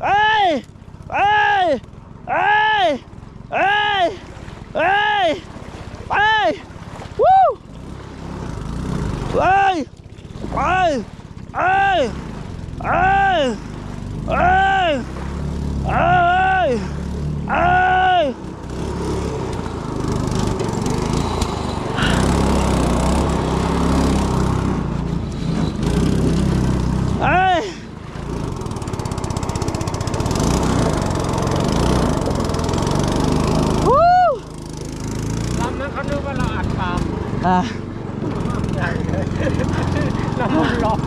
Hey! Hey! Hey! Hey! Hey! Hey! Woo! Hey! Hey! Hey! Hey! Hey! Hey! Hey! ลำนั้นเขานึกว่าเราอัดปาล์มอะเรานหลอก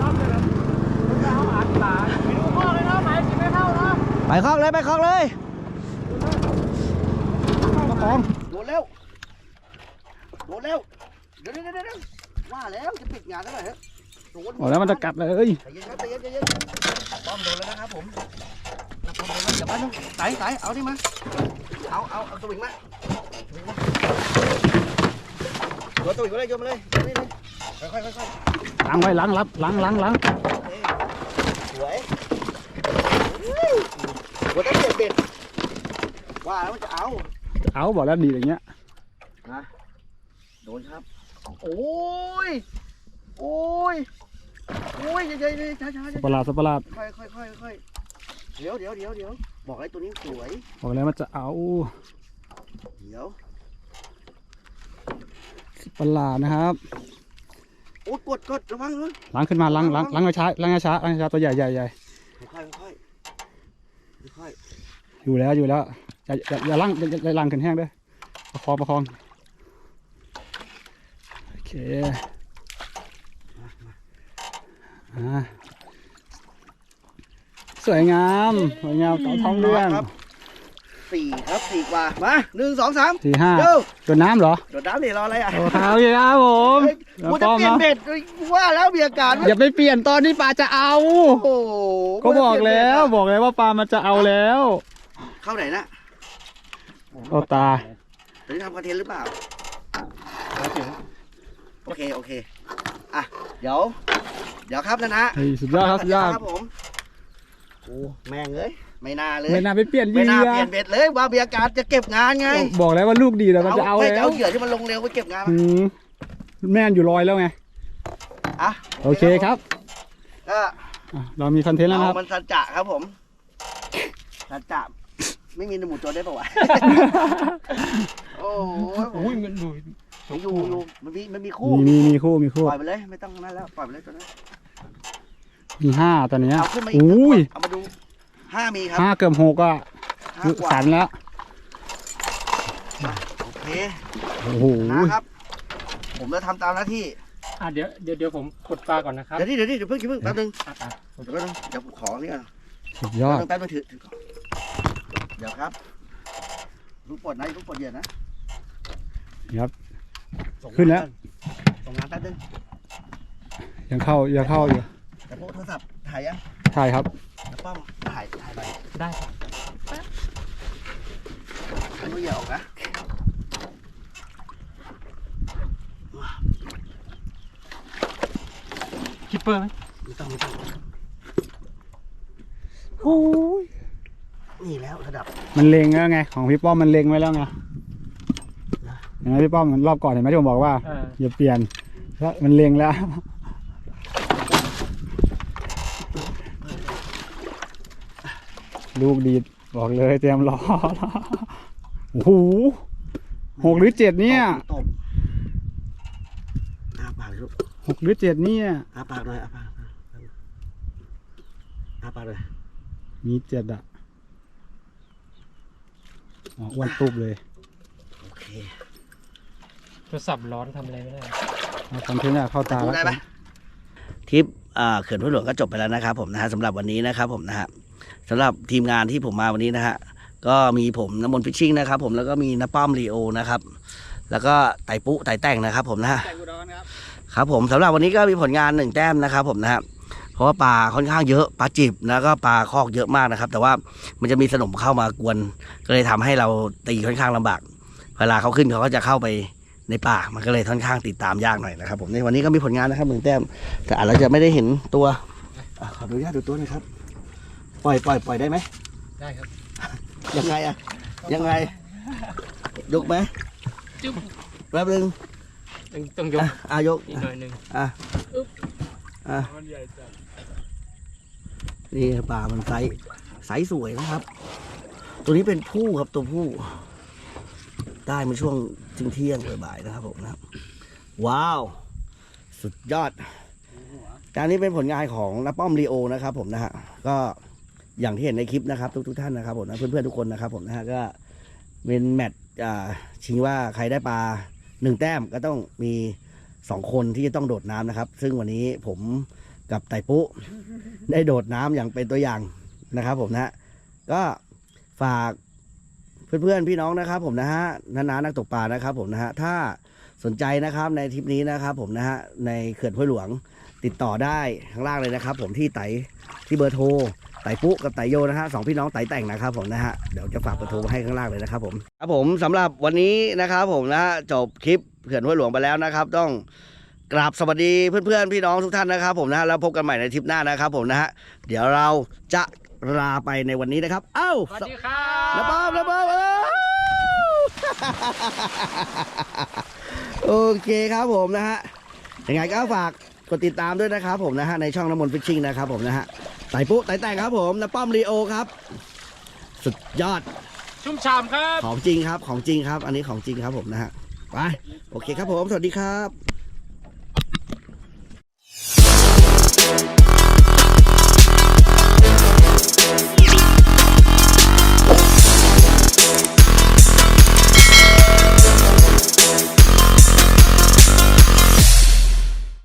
รอบเลยเราอัดปาล์มไปดูพ่อกไปคลองเลยไปคลองเลยมาของโดนแล้วโดนแล้วเดี๋ยวเดี๋ยวเดี๋ยวเดี๋ยวว่าแล้วจะปิดงานแล้วเหรอฮะโดนแล้วมันจะกัดเลยใจเย็นครับใจเย็นใจเย็นป้อมโดนแล้วนะครับผม ป้อมโดนแล้วเดี๋ยวมาหนึงไต่ไต่เอานี่มา เอาเอาเอาสวิงมาสวิงมาโยนสวิงมาเลยโยนมาเลยโยนนี่เลยค่อยๆค่อยล้างไว้ล้างรับล้างล้างล้างๆสวยหัวตั้งเปลี่ยนเบ็ดว่าแล้วมันจะเอา เอาบอกแล้วดีอย่างเงี้ยโดนครับ โอ้ย โอ้ย โอ้ยใหญ่ๆช้าๆช้าสปาร์ลาดสปาร์ลาดค่อยค่อยค่อยค่อย เดี๋ยวเดี๋ยวเดี๋ยวเดี๋ยวบอกไอ้ตัวนี้สวย บอกแล้วมันจะเอาเดี๋ยวสปาร์ลาดนะครับโอ้ยกดกดระวังเลยล้างขึ้นมาล้างล้างล้างช้าล้างช้าล้างช้าตัวใหญ่ใหญ่ใหญ่ค่อยค่อยค่อยอยู่แล้วอยู่แล้วอย่าอย่าอย่าล้างอย่าอย่าล้างขึ้นแห้งเด้วยประคองประคองโอเคอ่า สวยงามสวยงามเต่าท้องเรื่องครับสี่ครับสี่กว่ามาหนึ่งสองสามสี่ห้าเร็วตัวน้ำเหรอโดดน้ำดิรออะไรอะโอ้ครับพี่ครับผมเฮ้ยกูจะเปลี่ยนเนาะเบ็ดเฮ้ยว่าแล้วมีอาการอย่าไปเปลี่ยนตอนที่ปลาจะเอาโอ้โหก็บอกแล้วบอกแล้วว่าปลามันจะเอาแล้ว เข้าไหนนะเอาตาตอนนี้ทำคอนเทนต์หรือเปล่าโอเคโอเคอะเดี๋ยวเดี๋ยวครับนะนะเฮ้ยสุดยอดครับสุดยอดครับผม โอ้แม่งเอ้ยไม่น่าเลยไม่น่าไปเปลี่ยนเหไม่ยื่น่าอเปลี่ยนเบ็ดเลยว่ามีอาการจะเก็บงานไงบอกแล้วว่าลูกดีแต่มันจะเอาไม่แล้จะวเอาเหยื่อที่มันลงเร็วไปเก็บงานอืมแม่นอยู่ลอยแล้วไงอะโอเคครับก็อะเรามีคอนเทนต์แล้วนะครับ เอามันสัจจะครับผมสัจจะไม่มีในหมู่โจรได้ปะวะ โอ้โหอุ้ยมันดู มันอยู่อยู่มันมีมันมีคู่มีมีมีคู่มีคู่ปล่อยไปเลย ไม่ต้องนั่นแล้วปล่อยไปเลยตัวนั้น มีห้าตอนเนี้ยเอาขึ้นมาอีกอุ้ยเอามาดูห้ามีครับห้าเกือบหกอะห้ากว่าสันแล้ว โอเคโอ้โหนะครับ ผมจะทำตามหน้าที่อะเดี๋ยวเดี๋ยวเดี๋ยวผมกดปลาก่อนนะครับ เดี๋ยวนี่เดี๋ยวนี่เดี๋ยวเพิ่งเพิ่งแป๊บนึงอะอะเดี๋ยวแป๊บนึงเดี๋ยวผมขอนี่ก่อนสุดยอดแป๊บนึงถือถือก่อนเดี๋ยวครับลูกปลดนะลูกปลดเหยื่อนะครับส่งขึ้นแล้วส่งงานแป๊บนึงยังเข้ายังเข้าอยู่ แต่พวกโทรศัพท์ถ่ายยังใช่ครับป้อมถ่ายถ่ายไปได้ถ่ายลูกเหยื่อออกนะคิปเปอร์ไหมไม่ต้องไม่ต้องโอ้ยนี่แล้วระดับมันเล็งแล้วไง ของพี่ป้อมมันเล็งไว้แล้วไงเห็นไหมพี่ป้อมมันรอบก่อนเห็นไหมที่ผมบอกว่าเอออย่าเปลี่ยนแล้วมันเล็งแล้ว ลูกดีดบอกเลยเตรียมรอโอ้โหหกหรือเจ็ดเนี่ยตบอาปากเลยลูกหกหรือเจ็ดเนี่ยอาปากหน่อยอาปากอาปากเลยมีเจ็ดอะอ๋ออ้วนตุบเลยโอเคโทรศัพท์ร้อนทำอะไรไม่ได้เอาคอนเทนต์อะเข้าตาดูแล้วได้ไหมทริปอ่าเขื่อนห้วยหลวงก็จบไปแล้วนะครับผมนะฮะสำหรับวันนี้นะครับผมนะฮะ สำหรับทีมงานที่ผมมาวันนี้นะฮะก็มีผมน้ำมนต์ฟิชชิ่งนะครับผมแล้วก็มีน้าป้อมลีโอนะครับ แล้วก็ไต่ปุ๊ไต่แต่งนะครับ ผมนะฮะครับผมสำหรับวันนี้ก็มีผลงานหนึ่งแต้มนะครับ ผมนะฮะเพราะว่าปลาค่อนข้างเยอะปลาจิบแล้วก็ปลาคอกเยอะมากนะครับ แต่ว่ามันจะมีสนมเข้ามากวน ก็เลยทำให้เราตีค่อนข้างลำบาก เวลาเขาขึ้นเขาก็จะเข้าไปในป่ามันก็เลยค่อนข้างติดตามยากหน่อยนะครับ ผมในวันนี้ก็มีผลงานนะครับหนึ่งแต้มแต่อาจจะไม่ได้เห็นตัวอะขออนุญาตดูตัวหน่อยครับ ปล่อยปล่อยปล่อยได้ไหมได้ครับ ยังไงอะยังไง ยกไหมจุ๊บแป๊บนึงต้องต้องยกอะอะยกอีกหน่อยหนึ่งอะอะนี่ปลามันไซส์ไซส์สวยนะครับ ตัวนี้เป็นผู้ครับตัวผู้ ได้มาช่วงทิ้งเที่ยงๆบ่ายๆนะครับผมนะครับ ว้าว สุดยอดการนี้เป็นผลงานของนักป้อมลีโอนะครับผมนะฮะก็ อย่างที่เห็นในคลิปนะครับ ทุกๆท่านนะครับผมนะเพื่อนๆทุกคนนะครับผมนะฮะก็เป็นแมตช์ชิงว่าใครได้ปลาหนึ่งแต้มก็ต้องมีสองคนที่จะต้องโดดน้ำนะครับ ซึ่งวันนี้ผมกับไต่ปุ๊ได้โดดน้ำอย่างเป็นตัวอย่างนะครับ ผมนะฮะก็ฝากเพื่อนๆพี่น้องนะครับ ผมนะฮะนานานักตกปลานะครับ ผมนะฮะถ้าสนใจนะครับในทริปนี้นะครับ ผมนะฮะในเขื่อนห้วยหลวงติดต่อได้ข้างล่างเลยนะครับ ผมที่ไตที่เบอร์โทร ไต่ปุ๊กับไตโยนะฮะสองพี่น้องไตแต่งนะครับผมนะฮะเดี๋ยวจะฝากเบอร์โทรไว้ให้ข้างล่างเลยนะครับผมครับผมสำหรับวันนี้นะครับผมนะฮะจบคลิปเขื่อนห้วยหลวงไปแล้วนะครับ ต้องกราบสวัสดีเพื่อนๆพี่น้องทุกท่านนะครับ ผมนะฮะแล้วพบกันใหม่ในทริปหน้านะครับ ผมนะฮะเดี๋ยวเราจะลาไปในวันนี้นะครับ เอ้าสวัสดีครับระเบิดระเบิดเอ้าโอเคครับผมนะฮะยังไงก็ฝาก กดติดตามด้วยนะครับผมนะฮะในช่องน้ำมนต์ฟิชชิ่งนะครับผมนะฮะไต่ปุ๊ไต่แต่งครับผมนะป้อมรีโอครับ สุดยอด ชุ่มฉ่ำครับ ของจริงครับของจริงครับ อันนี้ของจริงครับผมนะฮะไปโอเคครับผมสวัสดีครับ